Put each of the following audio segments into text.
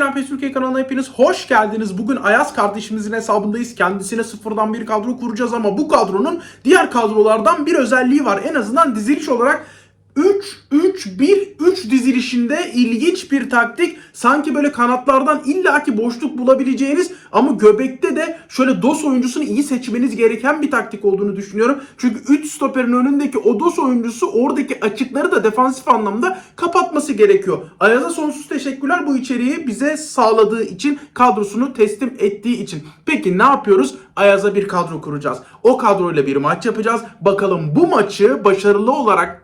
selam PES Türkiye kanalına hepiniz hoş geldiniz. Bugün Ayaz kardeşimizin hesabındayız. Kendisine sıfırdan bir kadro kuracağız ama bu kadronun diğer kadrolardan bir özelliği var. En azından diziliş olarak 3-3-1-3 dizilişinde ilginç bir taktik. Sanki böyle kanatlardan illaki boşluk bulabileceğiniz ama göbekte de şöyle DOS oyuncusunu iyi seçmeniz gereken bir taktik olduğunu düşünüyorum. Çünkü 3 stoperin önündeki o DOS oyuncusu oradaki açıkları da defansif anlamda kapatması gerekiyor. Ayaz'a sonsuz teşekkürler bu içeriği bize sağladığı için, kadrosunu teslim ettiği için. Peki ne yapıyoruz? Ayaz'a bir kadro kuracağız. O kadroyla bir maç yapacağız. Bakalım bu maçı başarılı olarak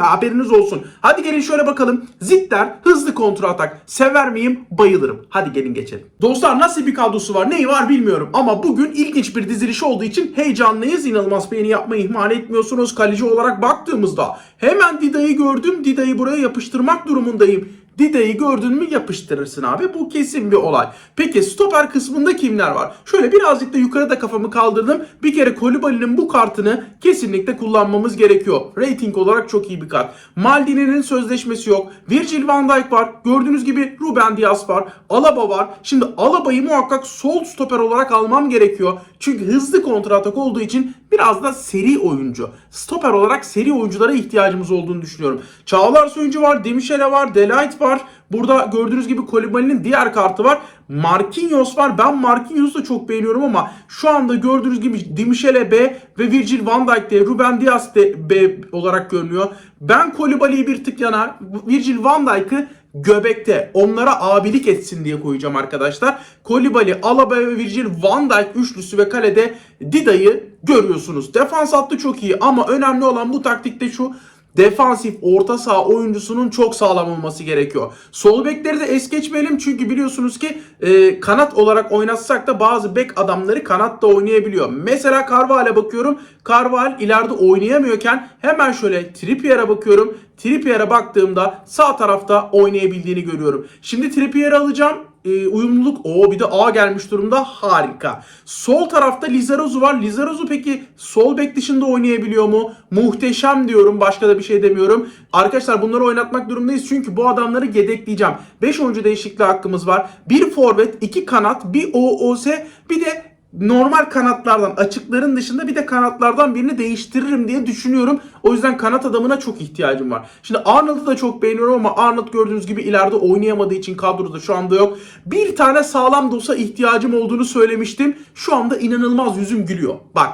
haberiniz olsun. Hadi gelin şöyle bakalım. Zitter hızlı kontra atak. Sever miyim? Bayılırım. Hadi gelin geçelim. Dostlar nasıl bir kadrosu var? Neyi var bilmiyorum. Ama bugün ilginç bir diziliş olduğu için heyecanlıyız. İnanılmaz beğeni yapmayı ihmal etmiyorsunuz. Kaleci olarak baktığımızda hemen Dida'yı gördüm. Dida'yı buraya yapıştırmak durumundayım. Dida'yı gördün mü yapıştırırsın abi. Bu kesin bir olay. Peki stoper kısmında kimler var? Şöyle birazcık da yukarıda kafamı kaldırdım. Bir kere Kolibali'nin bu kartını kesinlikle kullanmamız gerekiyor. Rating olarak çok iyi bir kart. Maldini'nin sözleşmesi yok. Virgil van Dijk var. Gördüğünüz gibi Ruben Dias var. Alaba var. Şimdi Alaba'yı muhakkak sol stoper olarak almam gerekiyor. Çünkü hızlı kontratak olduğu için biraz da seri oyuncu. Stoper olarak seri oyunculara ihtiyacımız olduğunu düşünüyorum. Çağlar Söyüncü var, Demişele var, Delight var. Burada gördüğünüz gibi Kolibali'nin diğer kartı var. Marquinhos var. Ben Marquinhos'u da çok beğeniyorum ama şu anda gördüğünüz gibi Demişele B ve Virgil van Dijk de Ruben Dias de B olarak görünüyor. Ben Kolibali'yi bir tık yana Virgil van Dijk'ı göbekte onlara abilik etsin diye koyacağım arkadaşlar. Kolibali, Alaba ve Virgil van Dijk üçlüsü ve kalede Dida'yı görüyorsunuz. Defans hattı çok iyi ama önemli olan bu taktikte şu defansif orta saha oyuncusunun çok sağlam olması gerekiyor. Sol bekleri de es geçmeyelim çünkü biliyorsunuz ki e, kanat olarak oynatsak da bazı bek adamları kanatta oynayabiliyor. Mesela Carvalha'ya bakıyorum. Carvalho ileride oynayamıyorken hemen şöyle Trippier'e bakıyorum. Trippier'e baktığımda sağ tarafta oynayabildiğini görüyorum. Şimdi Trippier'i alacağım e, uyumluluk o bir de A gelmiş durumda harika. Sol tarafta Lizarozu var. Lizarozu peki sol bek dışında oynayabiliyor mu? Muhteşem diyorum. Başka da bir şey demiyorum. Arkadaşlar bunları oynatmak durumundayız. Çünkü bu adamları yedekleyeceğim. 5 oyuncu değişikliği hakkımız var. Bir forvet, iki kanat, bir OOS, bir de normal kanatlardan açıkların dışında bir de kanatlardan birini değiştiririm diye düşünüyorum. O yüzden kanat adamına çok ihtiyacım var. Şimdi Arnold'u da çok beğeniyorum ama Arnold gördüğünüz gibi ileride oynayamadığı için kadroda şu anda yok. Bir tane sağlam dosa ihtiyacım olduğunu söylemiştim. Şu anda inanılmaz yüzüm gülüyor. Bak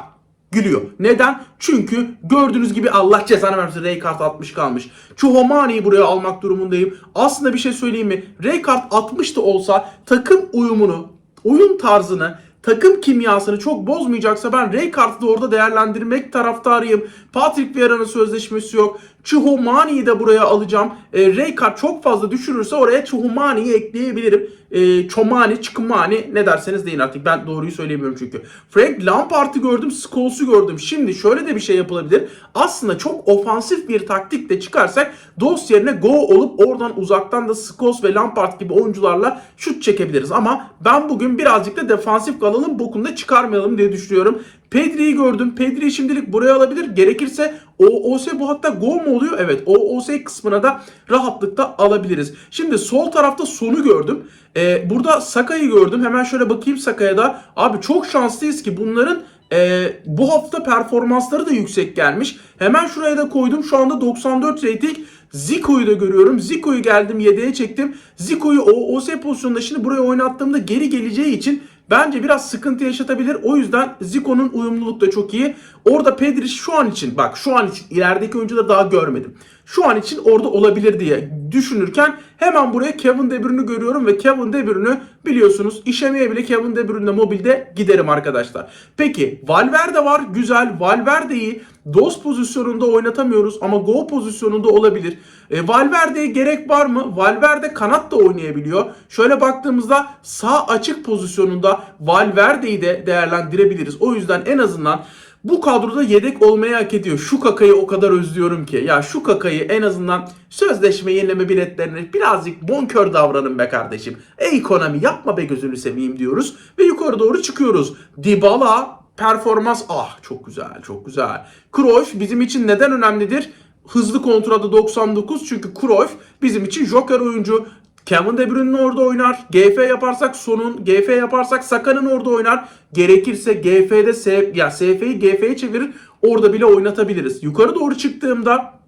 gülüyor. Neden? Çünkü gördüğünüz gibi Allah cezanı versin Raykart 60 kalmış. Chuhomani'yi buraya almak durumundayım. Aslında bir şey söyleyeyim mi? Raykart 60 da olsa takım uyumunu, oyun tarzını takım kimyasını çok bozmayacaksa ben Rijkaard'ı da orada değerlendirmek taraftarıyım. Patrick Vieira'nın sözleşmesi yok. Chihomani'yi de buraya alacağım. E, Rijkaard çok fazla düşürürse oraya Chihomani'yi ekleyebilirim. E, Chomani, Çıkımani ne derseniz deyin artık. Ben doğruyu söyleyemiyorum çünkü. Frank Lampard'ı gördüm, Scholes'u gördüm. Şimdi şöyle de bir şey yapılabilir. Aslında çok ofansif bir taktikle çıkarsak Dost yerine go olup oradan uzaktan da Scholes ve Lampard gibi oyuncularla şut çekebiliriz. Ama ben bugün birazcık da defansif kalalım, bokunu da çıkarmayalım diye düşünüyorum. Pedri'yi gördüm. Pedri'yi şimdilik buraya alabilir. Gerekirse OOS bu hatta go mu oluyor? Evet OOS kısmına da rahatlıkla alabiliriz. Şimdi sol tarafta sonu gördüm. Ee, burada Saka'yı gördüm. Hemen şöyle bakayım Saka'ya da. Abi çok şanslıyız ki bunların e, bu hafta performansları da yüksek gelmiş. Hemen şuraya da koydum. Şu anda 94 rating. Zico'yu da görüyorum. Zico'yu geldim yedeğe çektim. Zico'yu OOS pozisyonunda şimdi buraya oynattığımda geri geleceği için bence biraz sıkıntı yaşatabilir. O yüzden Zico'nun uyumluluk da çok iyi. Orada Pedri şu an için bak şu an için ilerideki oyuncuda daha görmedim. Şu an için orada olabilir diye düşünürken hemen buraya Kevin De Bruyne'ü görüyorum ve Kevin De Bruyne'ü biliyorsunuz işemeye bile Kevin De Bruyne'le mobilde giderim arkadaşlar. Peki Valverde var güzel Valverde'yi DOS pozisyonunda oynatamıyoruz ama Go pozisyonunda olabilir. E, Valverde'ye gerek var mı? Valverde kanat da oynayabiliyor. Şöyle baktığımızda sağ açık pozisyonunda Valverde'yi de değerlendirebiliriz. O yüzden en azından bu kadroda yedek olmayı hak ediyor. Şu kakayı o kadar özlüyorum ki. Ya şu kakayı en azından sözleşme yenileme biletlerine birazcık bonkör davranın be kardeşim. Ey Konami yapma be gözünü seveyim diyoruz. Ve yukarı doğru çıkıyoruz. Dybala performans ah çok güzel çok güzel. Cruyff bizim için neden önemlidir? Hızlı kontrada 99 çünkü Cruyff bizim için joker oyuncu. Kevin De Bruyne'in orada oynar. GF yaparsak Son'un, GF yaparsak Saka'nın orada oynar. Gerekirse GF'de S, ya SF'yi GF'ye çevirir. Orada bile oynatabiliriz. Yukarı doğru çıktığımda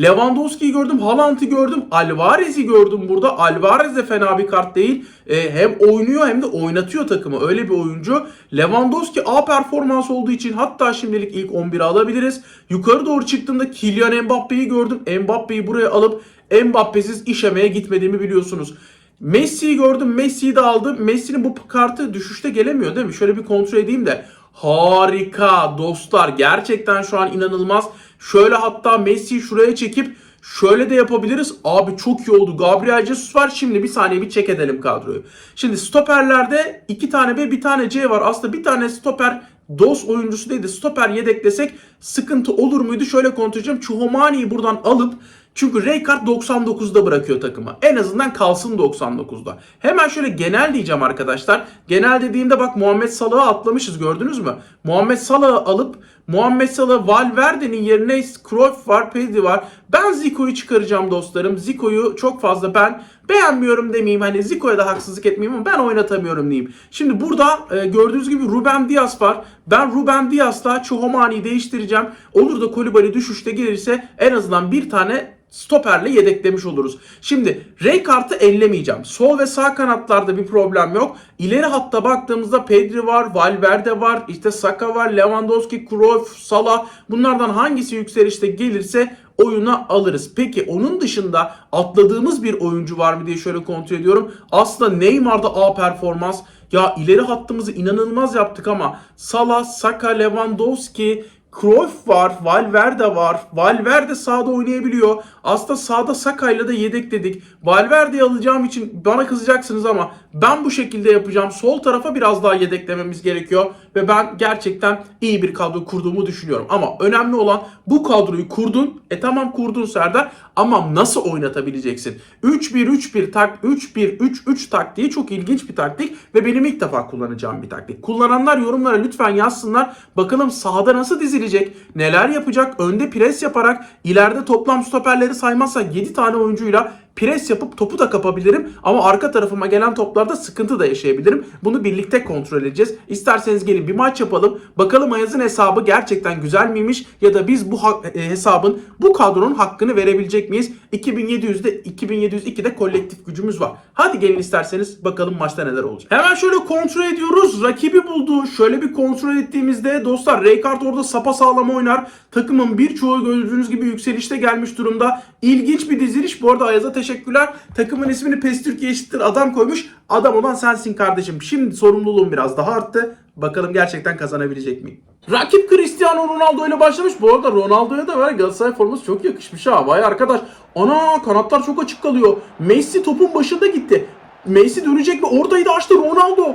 Lewandowski'yi gördüm, Haaland'ı gördüm, Alvarez'i gördüm burada. Alvarez de fena bir kart değil. Ee, hem oynuyor hem de oynatıyor takımı. Öyle bir oyuncu. Lewandowski A performans olduğu için hatta şimdilik ilk 11'e alabiliriz. Yukarı doğru çıktığımda Kylian Mbappe'yi gördüm. Mbappe'yi buraya alıp Mbappe'siz işemeye gitmediğimi biliyorsunuz. Messi'yi gördüm. Messi'yi de aldım. Messi'nin bu kartı düşüşte gelemiyor değil mi? Şöyle bir kontrol edeyim de. Harika dostlar. Gerçekten şu an inanılmaz. Şöyle hatta Messi'yi şuraya çekip şöyle de yapabiliriz. Abi çok iyi oldu. Gabriel Jesus var. Şimdi bir saniye bir çek edelim kadroyu. Şimdi stoperlerde iki tane B bir tane C var. Aslında bir tane stoper DOS oyuncusu değil de stoper yedeklesek sıkıntı olur muydu? Şöyle kontrol edeceğim. Chouamani'yi buradan alıp çünkü Raykart 99'da bırakıyor takımı. En azından kalsın 99'da. Hemen şöyle genel diyeceğim arkadaşlar. Genel dediğimde bak Muhammed Salah'ı atlamışız gördünüz mü? Muhammed Salah'ı alıp Muhammed Salah Valverde'nin yerine Cruyff var, Pedri var. Ben Zico'yu çıkaracağım dostlarım. Zico'yu çok fazla ben beğenmiyorum demeyeyim. Hani Zico'ya da haksızlık etmeyeyim ama ben oynatamıyorum diyeyim. Şimdi burada e, gördüğünüz gibi Ruben Dias var. Ben Ruben Dias'la Chouamani'yi değiştireceğim. Olur da Kolibali düşüşte gelirse en azından bir tane stoperle yedeklemiş oluruz. Şimdi Rijkaard'ı ellemeyeceğim. Sol ve sağ kanatlarda bir problem yok. İleri hatta baktığımızda Pedri var, Valverde var, işte Saka var, Lewandowski, Cruyff, Salah. Bunlardan hangisi yükselişte gelirse oyuna alırız. Peki onun dışında atladığımız bir oyuncu var mı diye şöyle kontrol ediyorum. Aslında Neymar'da A performans. Ya ileri hattımızı inanılmaz yaptık ama Salah, Saka, Lewandowski, Cruyff var, Valverde var. Valverde sağda oynayabiliyor. Aslında sağda Saka'yla da yedekledik. Valverde'yi alacağım için bana kızacaksınız ama ben bu şekilde yapacağım. Sol tarafa biraz daha yedeklememiz gerekiyor. Ve ben gerçekten iyi bir kadro kurduğumu düşünüyorum. Ama önemli olan bu kadroyu kurdun. E tamam kurdun Serdar ama nasıl oynatabileceksin? 3-1-3-1 tak 3-1-3-3 taktiği çok ilginç bir taktik ve benim ilk defa kullanacağım bir taktik. Kullananlar yorumlara lütfen yazsınlar. Bakalım sahada nasıl dizilecek? Neler yapacak? Önde pres yaparak ileride toplam stoperleri saymazsak 7 tane oyuncuyla pres yapıp topu da kapabilirim ama arka tarafıma gelen toplarda sıkıntı da yaşayabilirim. Bunu birlikte kontrol edeceğiz. İsterseniz gelin bir maç yapalım. Bakalım Ayaz'ın hesabı gerçekten güzel miymiş ya da biz bu e, hesabın bu kadronun hakkını verebilecek miyiz? 2700'de 2702'de kolektif gücümüz var. Hadi gelin isterseniz bakalım maçta neler olacak. Hemen şöyle kontrol ediyoruz. Rakibi buldu. Şöyle bir kontrol ettiğimizde dostlar Raykart orada sapa sağlam oynar. Takımın birçoğu gördüğünüz gibi yükselişte gelmiş durumda. İlginç bir diziliş. Bu arada Ayaz'a teşekkürler. Takımın ismini PES Türkiye eşittir adam koymuş. Adam olan sensin kardeşim. Şimdi sorumluluğum biraz daha arttı. Bakalım gerçekten kazanabilecek miyim? Rakip Cristiano Ronaldo ile başlamış. Bu arada Ronaldo'ya da var Galatasaray forması çok yakışmış ha. Vay arkadaş. Ana kanatlar çok açık kalıyor. Messi topun başında gitti. Messi dönecek ve oradaydı açtı Ronaldo.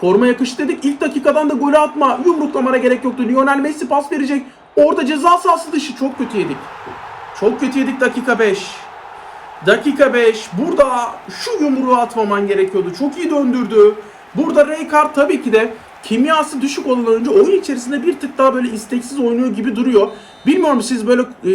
Forma yakıştı dedik. İlk dakikadan da golü atma. Yumruklamana gerek yoktu. Lionel Messi pas verecek. Orada ceza sahası dışı çok kötü yedik. Çok kötü yedik dakika 5. Dakika 5. Burada şu yumruğu atmaman gerekiyordu. Çok iyi döndürdü. Burada Raykart tabii ki de kimyası düşük olan oyuncu oyun içerisinde bir tık daha böyle isteksiz oynuyor gibi duruyor. Bilmiyorum siz böyle e,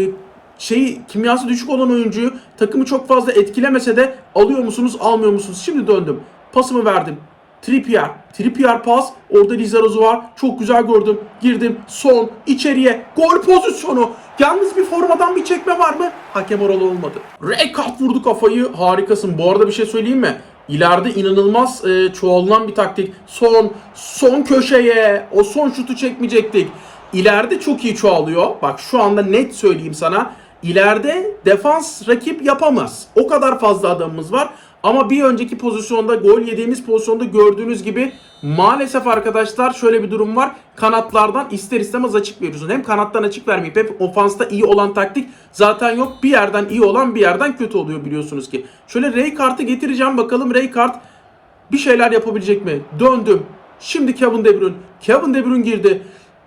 şeyi kimyası düşük olan oyuncuyu takımı çok fazla etkilemese de alıyor musunuz almıyor musunuz? Şimdi döndüm. Pasımı verdim. Trippier. Trippier pas. Orada Lizarazu var. Çok güzel gördüm. Girdim. Son. içeriye. Gol pozisyonu. Yalnız bir formadan bir çekme var mı? Hakem oralı olmadı. Raykart vurdu kafayı. Harikasın. Bu arada bir şey söyleyeyim mi? İleride inanılmaz e, çoğalan bir taktik. Son, son köşeye. O son şutu çekmeyecektik. İleride çok iyi çoğalıyor. Bak şu anda net söyleyeyim sana. İleride defans rakip yapamaz. O kadar fazla adamımız var. Ama bir önceki pozisyonda gol yediğimiz pozisyonda gördüğünüz gibi maalesef arkadaşlar şöyle bir durum var. Kanatlardan ister istemez açık veriyorsun. Hem kanattan açık vermeyip hep ofansta iyi olan taktik zaten yok. Bir yerden iyi olan bir yerden kötü oluyor biliyorsunuz ki. Şöyle Ray kartı getireceğim bakalım Ray kart bir şeyler yapabilecek mi? Döndüm. Şimdi Kevin De Bruyne. Kevin De Bruyne girdi.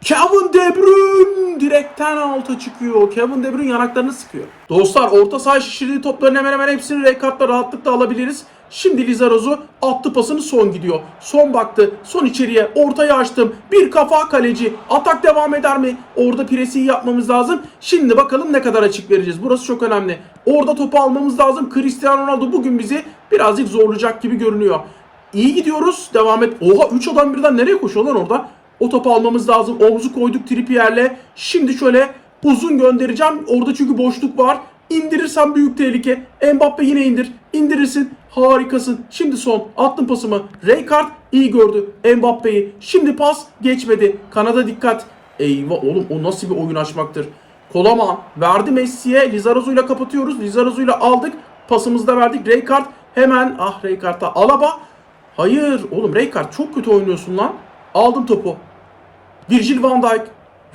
Kevin De Bruyne direkten alta çıkıyor. Kevin De Bruyne yanaklarını sıkıyor. Dostlar orta saha şişirdiği topların hemen hemen hepsini Rekat'la rahatlıkla alabiliriz. Şimdi Lizarazu attı pasını son gidiyor. Son baktı. Son içeriye. Ortaya açtım. Bir kafa kaleci. Atak devam eder mi? Orada presi yapmamız lazım. Şimdi bakalım ne kadar açık vereceğiz. Burası çok önemli. Orada topu almamız lazım. Cristiano Ronaldo bugün bizi birazcık zorlayacak gibi görünüyor. İyi gidiyoruz. Devam et. Oha 3 adam birden nereye koşuyor lan orada? O topu almamız lazım. Omuzu koyduk Trippier'le. Şimdi şöyle uzun göndereceğim. Orada çünkü boşluk var. İndirirsen büyük tehlike. Mbappe yine indir. İndirirsin. Harikasın. Şimdi son. Attım pasımı. Rijkaard iyi gördü Mbappe'yi. Şimdi pas geçmedi. Kanada dikkat. Eyvah oğlum o nasıl bir oyun açmaktır. Kolaman verdi Messi'ye. Lizarazu ile kapatıyoruz. Lizarazu ile aldık. Pasımızı da verdik. Rijkaard hemen ah Rijkaard'a Alaba. Hayır oğlum Rijkaard çok kötü oynuyorsun lan. Aldım topu. Virgil van Dijk.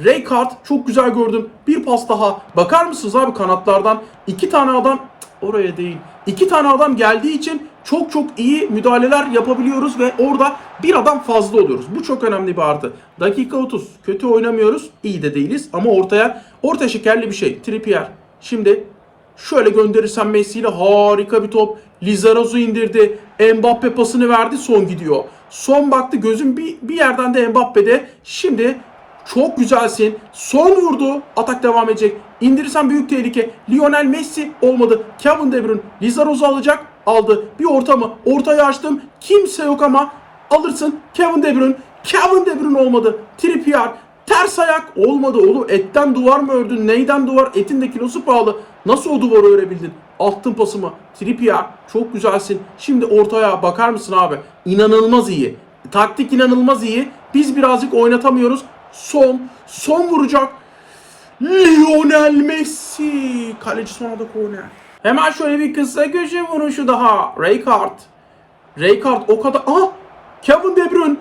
Rijkaard çok güzel gördüm. Bir pas daha. Bakar mısınız abi kanatlardan? iki tane adam oraya değil. İki tane adam geldiği için çok çok iyi müdahaleler yapabiliyoruz ve orada bir adam fazla oluyoruz. Bu çok önemli bir artı. Dakika 30. Kötü oynamıyoruz. iyi de değiliz ama ortaya orta şekerli bir şey. Trippier. Şimdi Şöyle gönderirsen Messi ile harika bir top. Lizarazu indirdi. Mbappe pasını verdi. Son gidiyor. Son baktı gözüm bir, bir yerden de Mbappe'de. Şimdi çok güzelsin. Son vurdu. Atak devam edecek. İndirirsen büyük tehlike. Lionel Messi olmadı. Kevin De Bruyne Lizarazu alacak. Aldı. Bir orta mı? Ortayı açtım. Kimse yok ama alırsın. Kevin De Bruyne. Kevin De Bruyne olmadı. Trippier. Ters ayak olmadı oğlum. Etten duvar mı ördün? Neyden duvar? Etin de kilosu pahalı. Nasıl o duvarı örebildin? Attın pasımı. Trippier çok güzelsin. Şimdi ortaya bakar mısın abi? İnanılmaz iyi. Taktik inanılmaz iyi. Biz birazcık oynatamıyoruz. Son. Son vuracak. Lionel Messi. Kaleci son anda korner. Hemen şöyle bir kısa köşe vuruşu daha. Rijkaard. Rijkaard o kadar... Aha! Kevin De Bruyne.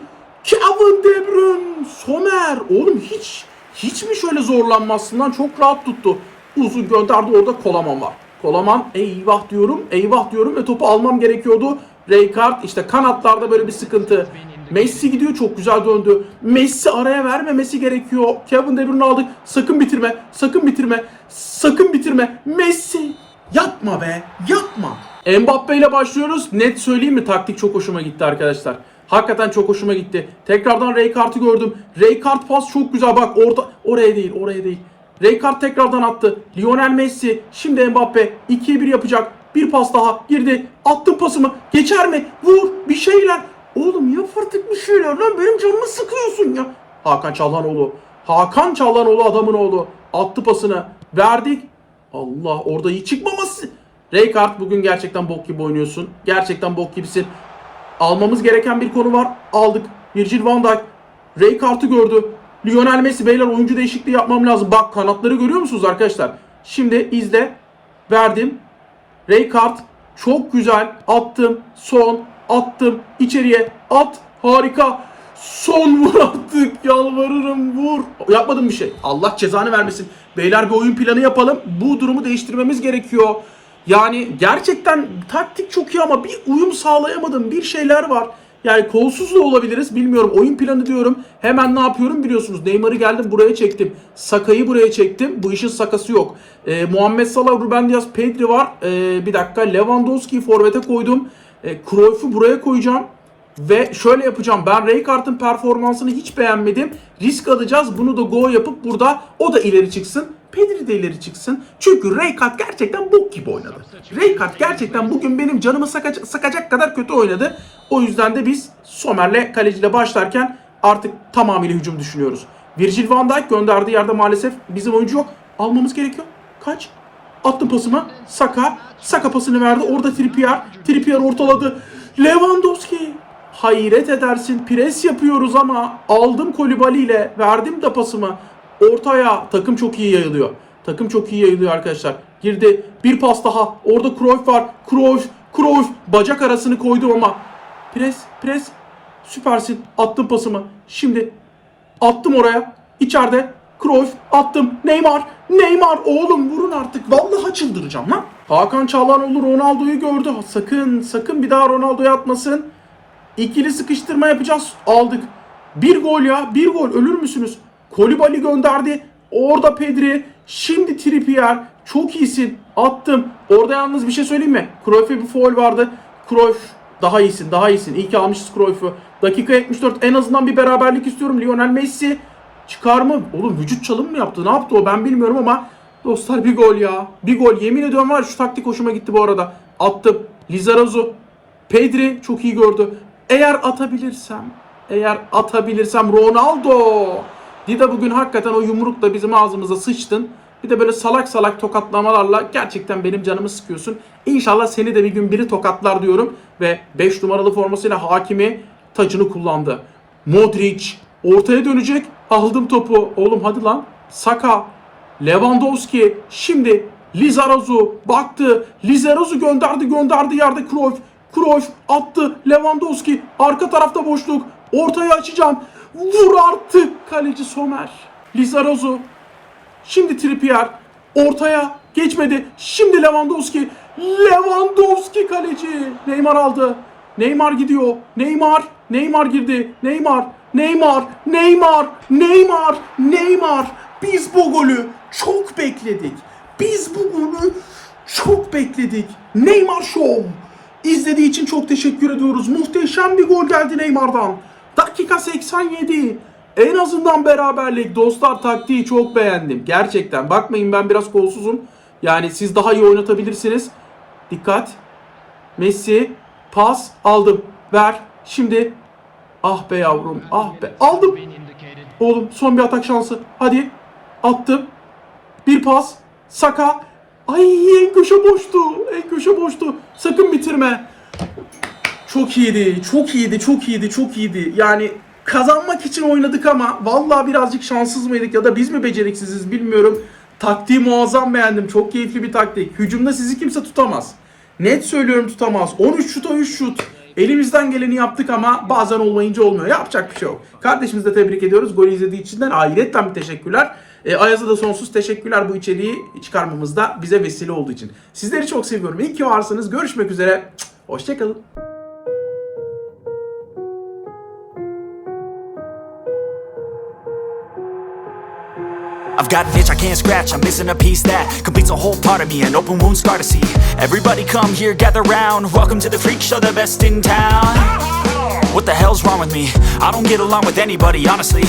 Kevin De Bruyne. Somer. Oğlum hiç hiç mi şöyle zorlanmazsın lan? Çok rahat tuttu. Uzun gönderdi orada Kolaman var. Kolaman eyvah diyorum. Eyvah diyorum ve topu almam gerekiyordu. Rijkaard işte kanatlarda böyle bir sıkıntı. Messi gidiyor çok güzel döndü. Messi araya vermemesi gerekiyor. Kevin De Bruyne'u aldık. Sakın bitirme. Sakın bitirme. Sakın bitirme. Messi. Yapma be. Yapma. Mbappe ile başlıyoruz. Net söyleyeyim mi? Taktik çok hoşuma gitti arkadaşlar. Hakikaten çok hoşuma gitti. Tekrardan Rijkaard'ı gördüm. Rijkaard pas çok güzel. Bak orta oraya değil, oraya değil. Rijkaard tekrardan attı. Lionel Messi. Şimdi Mbappe 2'ye 1 yapacak. Bir pas daha girdi. Attım pasımı. Geçer mi? Vur. Bir şeyler. Oğlum yap artık bir şeyler lan. Benim canımı sıkıyorsun ya. Hakan Çalhanoğlu. Hakan Çalhanoğlu adamın oğlu. Attı pasını. Verdik. Allah orada iyi çıkmaması. Rijkaard bugün gerçekten bok gibi oynuyorsun. Gerçekten bok gibisin. Almamız gereken bir konu var. Aldık. Virgil van Dijk. Rijkaard'ı gördü. Lionel Messi beyler oyuncu değişikliği yapmam lazım. Bak kanatları görüyor musunuz arkadaşlar? Şimdi izle. Verdim. Rijkaard çok güzel. Attım. Son. Attım. içeriye. At. Harika. Son vur attık. Yalvarırım vur. Yapmadım bir şey. Allah cezanı vermesin. Beyler bir oyun planı yapalım. Bu durumu değiştirmemiz gerekiyor. Yani gerçekten taktik çok iyi ama bir uyum sağlayamadım. Bir şeyler var. Yani kolsuz da olabiliriz bilmiyorum. Oyun planı diyorum. Hemen ne yapıyorum biliyorsunuz. Neymar'ı geldim buraya çektim. Saka'yı buraya çektim. Bu işin sakası yok. Ee, Muhammed Salah, Ruben Dias, Pedri var. Ee, bir dakika Lewandowski'yi forvete koydum. Ee, Cruyff'u buraya koyacağım. Ve şöyle yapacağım. Ben Rijkaard'ın performansını hiç beğenmedim. Risk alacağız. Bunu da go yapıp burada o da ileri çıksın. Pedri de ileri çıksın. Çünkü Rijkaard gerçekten bok gibi oynadı. Rijkaard gerçekten bugün benim canımı sakacak, sakacak kadar kötü oynadı. O yüzden de biz Somer'le kaleciyle başlarken artık tamamıyla hücum düşünüyoruz. Virgil van Dijk gönderdiği yerde maalesef bizim oyuncu yok. Almamız gerekiyor. Kaç? Attım pasımı. Saka. Saka pasını verdi. Orada Trippier. Trippier ortaladı. Lewandowski. Hayret edersin. Pres yapıyoruz ama aldım Kolibali ile. Verdim de pasımı. Ortaya takım çok iyi yayılıyor. Takım çok iyi yayılıyor arkadaşlar. Girdi. Bir pas daha. Orada Cruyff var. Cruyff. Cruyff. Bacak arasını koydu ama. Pres. Pres. Süpersin. Attım pasımı. Şimdi attım oraya. İçeride. Cruyff. Attım. Neymar. Neymar. Oğlum vurun artık. Vallahi çıldıracağım lan. Hakan Çalhanoğlu Ronaldo'yu gördü. Sakın sakın bir daha Ronaldo'ya atmasın. İkili sıkıştırma yapacağız. Aldık. Bir gol ya. Bir gol. Ölür müsünüz? Kolibali gönderdi. Orada Pedri. Şimdi Trippier. Çok iyisin. Attım. Orada yalnız bir şey söyleyeyim mi? Cruyff'e bir foul vardı. Cruyff daha iyisin. Daha iyisin. İyi ki almışız Cruyff'u. Dakika 74. En azından bir beraberlik istiyorum. Lionel Messi çıkar mı? Oğlum vücut çalım mı yaptı? Ne yaptı o? Ben bilmiyorum ama Dostlar bir gol ya. Bir gol. Yemin ediyorum var şu taktik hoşuma gitti bu arada. Attım. Lizarazu. Pedri çok iyi gördü. Eğer atabilirsem, eğer atabilirsem Ronaldo. Dida bugün hakikaten o yumrukla bizim ağzımıza sıçtın. Bir de böyle salak salak tokatlamalarla gerçekten benim canımı sıkıyorsun. İnşallah seni de bir gün biri tokatlar diyorum. Ve 5 numaralı formasıyla hakimi tacını kullandı. Modric ortaya dönecek. Aldım topu. Oğlum hadi lan. Saka. Lewandowski. Şimdi Lizarazu baktı. Lizarazu gönderdi gönderdi yerde Cruyff. Cruyff attı. Lewandowski arka tarafta boşluk. Ortaya açacağım. Vur artık kaleci Somer. Lizarazu. Şimdi Trippier. Ortaya geçmedi. Şimdi Lewandowski. Lewandowski kaleci. Neymar aldı. Neymar gidiyor. Neymar. Neymar girdi. Neymar. Neymar. Neymar. Neymar. Neymar. Biz bu golü çok bekledik. Biz bu golü çok bekledik. Neymar Show. İzlediği için çok teşekkür ediyoruz. Muhteşem bir gol geldi Neymar'dan. Dakika 87. En azından beraberlik. Dostlar taktiği çok beğendim. Gerçekten. Bakmayın ben biraz kolsuzum. Yani siz daha iyi oynatabilirsiniz. Dikkat. Messi. Pas. Aldım. Ver. Şimdi. Ah be yavrum. Ah be. Aldım. Oğlum son bir atak şansı. Hadi. Attım. Bir pas. Saka. Ay en köşe boştu. En köşe boştu. Sakın bitirme. Çok iyiydi. Çok iyiydi. Çok iyiydi. Çok iyiydi. Yani kazanmak için oynadık ama vallahi birazcık şanssız mıydık ya da biz mi beceriksiziz bilmiyorum. Taktiği muazzam beğendim. Çok keyifli bir taktik. Hücumda sizi kimse tutamaz. Net söylüyorum tutamaz. 13 şuta 3 şut. Elimizden geleni yaptık ama bazen olmayınca olmuyor. Yapacak bir şey yok. Kardeşimizi de tebrik ediyoruz. Golü izlediği için de ayrıca bir teşekkürler. E, Ayaz'a da sonsuz teşekkürler bu içeriği çıkarmamızda bize vesile olduğu için. Sizleri çok seviyorum. İyi ki varsınız. Görüşmek üzere. Hoşçakalın. I've got an itch I can't scratch, I'm missing a piece that completes a whole part of me, an open wound scar to see. Everybody come here, gather round. Welcome to the freak show, the best in town. What the hell's wrong with me? I don't get along with anybody, honestly.